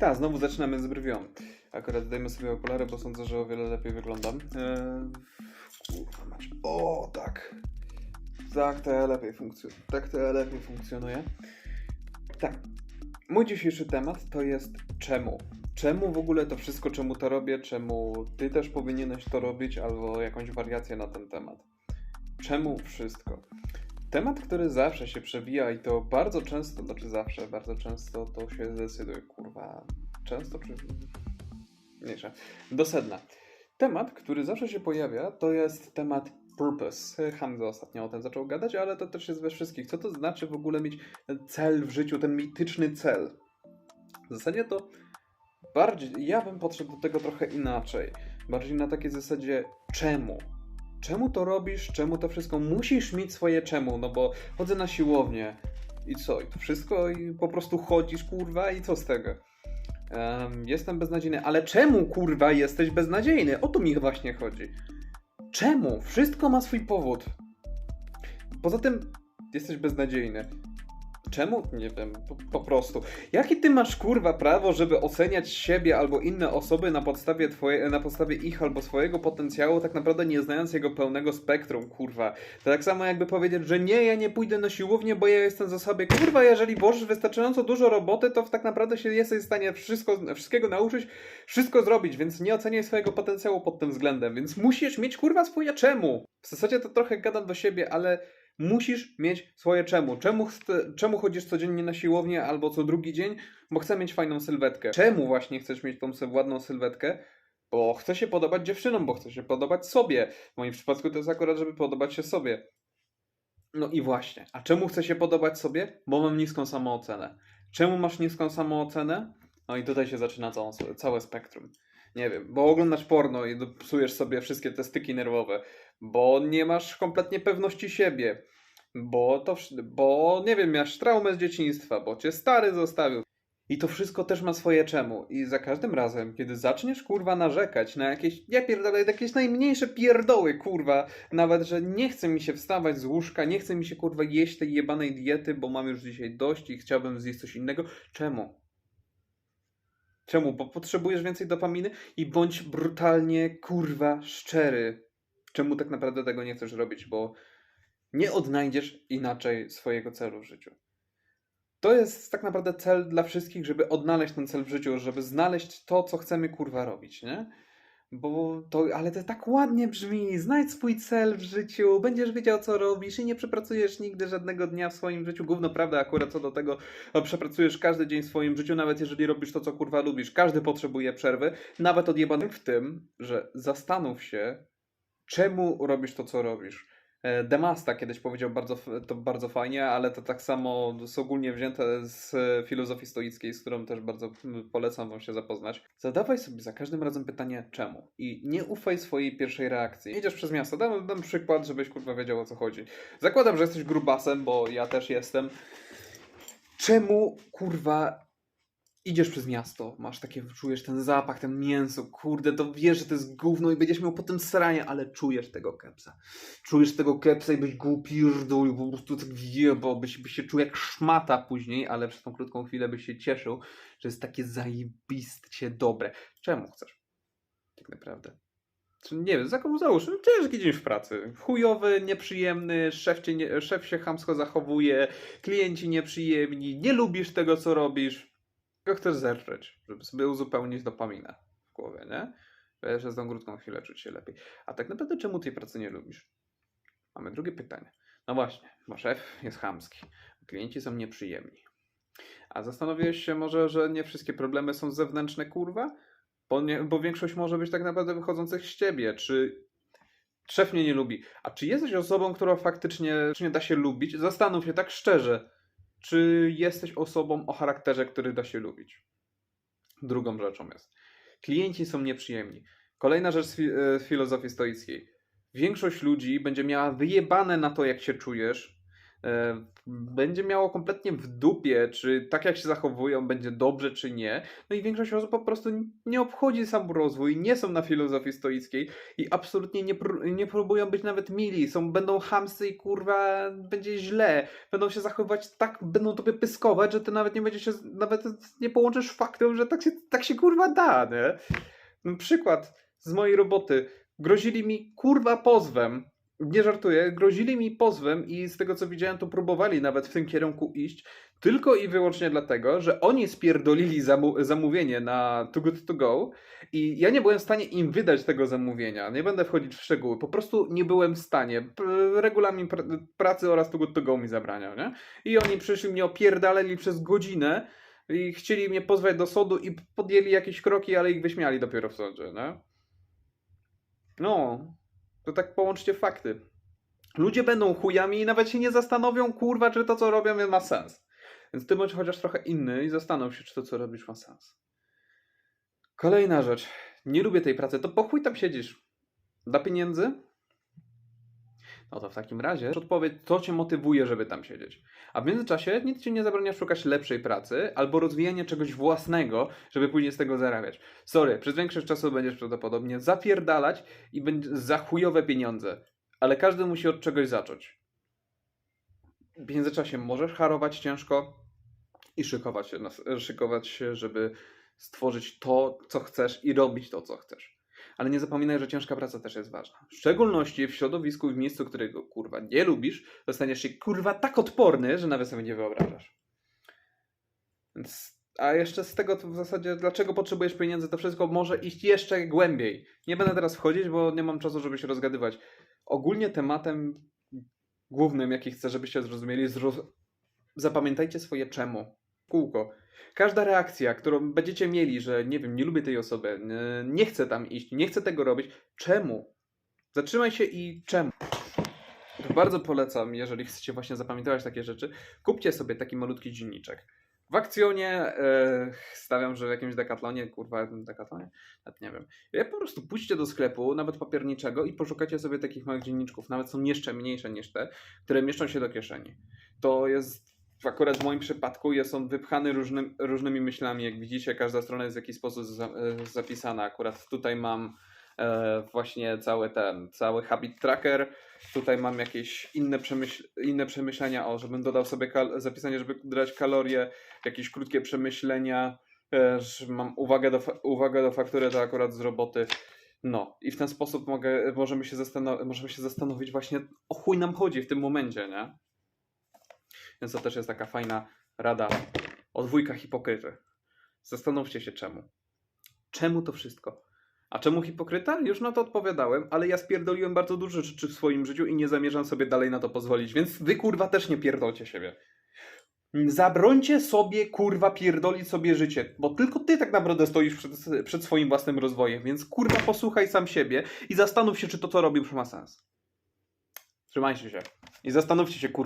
Tak, znowu zaczynamy z brwią. Akurat zdejmę sobie okulary, bo sądzę, że o wiele lepiej wyglądam. Eee, kurwa mać. O, tak. Tak to ja lepiej funkcjonuje. Tak to ja lepiej funkcjonuje. Tak. Mój dzisiejszy temat to jest czemu. Czemu w ogóle to wszystko, czemu to robię, czemu ty też powinieneś to robić, albo jakąś wariację na ten temat. Czemu wszystko? Temat, który zawsze się przewija i to bardzo często, znaczy zawsze, bardzo często to się zdecyduje, kurwa, często czy... Mniejsza. Do sedna. Temat, który zawsze się pojawia, to jest temat purpose. Hamza ostatnio o tym zaczął gadać, ale to też jest we wszystkich. Co to znaczy w ogóle mieć cel w życiu, ten mityczny cel? W zasadzie to bardziej, ja bym podszedł do tego trochę inaczej. Bardziej na takiej zasadzie, czemu? Czemu to robisz? Czemu to wszystko? Musisz mieć swoje czemu, no bo chodzę na siłownię i co? I to wszystko i po prostu chodzisz, kurwa, i co z tego? Em, jestem beznadziejny, ale czemu, kurwa, jesteś beznadziejny? O to mi właśnie chodzi. Czemu? Wszystko ma swój powód. Poza tym jesteś beznadziejny. Czemu? Nie wiem, po, po prostu. Jakie ty masz kurwa prawo, żeby oceniać siebie albo inne osoby na podstawie, twoje, na podstawie ich albo swojego potencjału, tak naprawdę nie znając jego pełnego spektrum, kurwa. To tak samo jakby powiedzieć, że nie, ja nie pójdę na siłownię, bo ja jestem za sobie. Kurwa, jeżeli włożysz wystarczająco dużo roboty, to tak naprawdę się jesteś w stanie wszystko, wszystkiego nauczyć, wszystko zrobić, więc nie oceniaj swojego potencjału pod tym względem, więc musisz mieć kurwa swoje czemu. W zasadzie to trochę gadam do siebie, ale musisz mieć swoje czemu. Czemu, czemu chodzisz codziennie na siłownię albo co drugi dzień? Bo chcę mieć fajną sylwetkę. Czemu właśnie chcesz mieć tą ładną sylwetkę? Bo chcę się podobać dziewczynom, bo chcę się podobać sobie. W moim przypadku to jest akurat, żeby podobać się sobie. No i właśnie. A czemu chcę się podobać sobie? Bo mam niską samoocenę. Czemu masz niską samoocenę? No i tutaj się zaczyna całą, całe spektrum. Nie wiem, bo oglądasz porno i psujesz sobie wszystkie te styki nerwowe, bo nie masz kompletnie pewności siebie, bo to, bo nie wiem, masz traumę z dzieciństwa, bo cię stary zostawił. I to wszystko też ma swoje czemu. I za każdym razem, kiedy zaczniesz kurwa narzekać na jakieś, ja pierdolę, jakieś najmniejsze pierdoły, kurwa, nawet, że nie chce mi się wstawać z łóżka, nie chce mi się kurwa jeść tej jebanej diety, bo mam już dzisiaj dość i chciałbym zjeść coś innego. Czemu? Czemu? Bo potrzebujesz więcej dopaminy i bądź brutalnie kurwa szczery. Czemu tak naprawdę tego nie chcesz robić? Bo nie odnajdziesz inaczej swojego celu w życiu. To jest tak naprawdę cel dla wszystkich, żeby odnaleźć ten cel w życiu, żeby znaleźć to, co chcemy kurwa robić, nie? Bo to, ale to tak ładnie brzmi. Znajdź swój cel w życiu, będziesz wiedział, co robisz i nie przepracujesz nigdy żadnego dnia w swoim życiu. Gówno prawda akurat co do tego, no, przepracujesz każdy dzień w swoim życiu, nawet jeżeli robisz to, co kurwa lubisz. Każdy potrzebuje przerwy, nawet odjebanym w tym, że zastanów się, czemu robisz to, co robisz. Demasta kiedyś powiedział bardzo, to bardzo fajnie, ale to tak samo jest ogólnie wzięte z filozofii stoickiej, z którą też bardzo polecam wam się zapoznać. Zadawaj sobie za każdym razem pytanie czemu i nie ufaj swojej pierwszej reakcji. Jedziesz przez miasto, dam, dam przykład, żebyś kurwa wiedział o co chodzi. Zakładam, że jesteś grubasem, bo ja też jestem. Czemu kurwa idziesz przez miasto, masz takie, czujesz ten zapach, ten mięso, kurde, to wiesz, że to jest gówno i będziesz miał potem sranie, ale czujesz tego kepsa. Czujesz tego kepsa i byś go upierdolił, po prostu tak wjebał, byś, byś się czuł jak szmata później, ale przez tą krótką chwilę byś się cieszył, że jest takie zajebistie dobre. Czemu chcesz? Tak naprawdę. Nie wiem, za komu załóż? No, ciężki dzień w pracy. Chujowy, nieprzyjemny, szef, nie, szef się chamsko zachowuje, klienci nieprzyjemni, nie lubisz tego, co robisz tylko chcesz zerczeć, żeby sobie uzupełnić dopaminę w głowie, nie? Żeby Przez tą krótką chwilę czuć się lepiej. A tak naprawdę czemu tej pracy nie lubisz? Mamy drugie pytanie. No właśnie, bo szef jest chamski, klienci są nieprzyjemni. A zastanowiłeś się może, że nie wszystkie problemy są zewnętrzne, kurwa? Bo, nie, bo większość może być tak naprawdę wychodzących z ciebie. Czy szef mnie nie lubi? A czy jesteś osobą, która faktycznie nie da się lubić? Zastanów się tak szczerze czy jesteś osobą o charakterze, który da się lubić. Drugą rzeczą jest. Klienci są nieprzyjemni. Kolejna rzecz z e, filozofii stoickiej. Większość ludzi będzie miała wyjebane na to, jak się czujesz. E, będzie miało kompletnie w dupie, czy tak jak się zachowują, będzie dobrze, czy nie. No i większość osób po prostu nie obchodzi sam rozwój, nie są na filozofii stoickiej i absolutnie nie, nie próbują być nawet mili. Są, będą chamscy i kurwa, będzie źle. Będą się zachowywać tak, będą tobie pyskować, że ty nawet nie będziesz się, nawet nie połączysz faktem, że tak się, tak się kurwa da, nie? No, Przykład z mojej roboty. Grozili mi kurwa pozwem. Nie żartuję, grozili mi pozwem i z tego co widziałem, to próbowali nawet w tym kierunku iść, tylko i wyłącznie dlatego, że oni spierdolili zamu- zamówienie na Too Good To Go i ja nie byłem w stanie im wydać tego zamówienia. Nie będę wchodzić w szczegóły. Po prostu nie byłem w stanie. P- Regulamin pr- pracy oraz Too Good To Go mi zabraniał, nie? I oni przyszli mnie opierdalali przez godzinę i chcieli mnie pozwać do sądu i podjęli jakieś kroki, ale ich wyśmiali dopiero w sądzie, nie? No, to tak połączcie fakty. Ludzie będą chujami i nawet się nie zastanowią, kurwa, czy to, co robią, ma sens. Więc ty bądź chociaż trochę inny i zastanów się, czy to, co robisz, ma sens. Kolejna rzecz. Nie lubię tej pracy. To po chuj tam siedzisz? Dla pieniędzy? No to w takim razie odpowiedz, co cię motywuje, żeby tam siedzieć. A w międzyczasie nic ci nie zabrania szukać lepszej pracy albo rozwijania czegoś własnego, żeby później z tego zarabiać. Sorry, przez większość czasu będziesz prawdopodobnie zapierdalać i będzie za chujowe pieniądze. Ale każdy musi od czegoś zacząć. W międzyczasie możesz harować ciężko i szykować się, szykować się, żeby stworzyć to, co chcesz i robić to, co chcesz. Ale nie zapominaj, że ciężka praca też jest ważna. W szczególności w środowisku i w miejscu, którego kurwa nie lubisz, zostaniesz się kurwa tak odporny, że nawet sobie nie wyobrażasz. Więc, a jeszcze z tego to w zasadzie, dlaczego potrzebujesz pieniędzy, to wszystko może iść jeszcze głębiej. Nie będę teraz wchodzić, bo nie mam czasu, żeby się rozgadywać. Ogólnie tematem głównym, jaki chcę, żebyście zrozumieli, roz... zapamiętajcie swoje czemu. Kółko. Każda reakcja, którą będziecie mieli, że nie wiem, nie lubię tej osoby, nie, nie chcę tam iść, nie chcę tego robić, czemu? Zatrzymaj się i czemu? Bardzo polecam, jeżeli chcecie właśnie zapamiętać takie rzeczy, kupcie sobie taki malutki dzienniczek. W akcjonie e, stawiam, że w jakimś dekatlonie, kurwa, dekatlonie? Nawet nie wiem. Ja po prostu pójdźcie do sklepu, nawet papierniczego i poszukajcie sobie takich małych dzienniczków, nawet są jeszcze mniejsze niż te, które mieszczą się do kieszeni. To jest akurat w moim przypadku jest on wypchany różnym, różnymi myślami. Jak widzicie, każda strona jest w jakiś sposób e, zapisana. Akurat tutaj mam e, właśnie cały ten, cały habit tracker. Tutaj mam jakieś inne, przemyśl, inne przemyślenia, o, żebym dodał sobie zapisanie, żeby dodać kalorie, jakieś krótkie przemyślenia. Że mam uwagę do, uwagę do faktury, to akurat z roboty. No, i w ten sposób mogę, możemy, się możemy się zastanowić właśnie, o chuj nam chodzi w tym momencie, nie? Więc to też jest taka fajna rada o dwójkach hipokryty. Zastanówcie się czemu. Czemu to wszystko? A czemu hipokryta? Już na to odpowiadałem, ale ja spierdoliłem bardzo dużo rzeczy w swoim życiu i nie zamierzam sobie dalej na to pozwolić, więc wy kurwa też nie pierdolcie siebie. Zabrońcie sobie kurwa pierdolić sobie życie, bo tylko ty tak naprawdę stoisz przed, przed swoim własnym rozwojem, więc kurwa posłuchaj sam siebie i zastanów się, czy to co robisz ma sens. Trzymajcie się i zastanówcie się kurwa.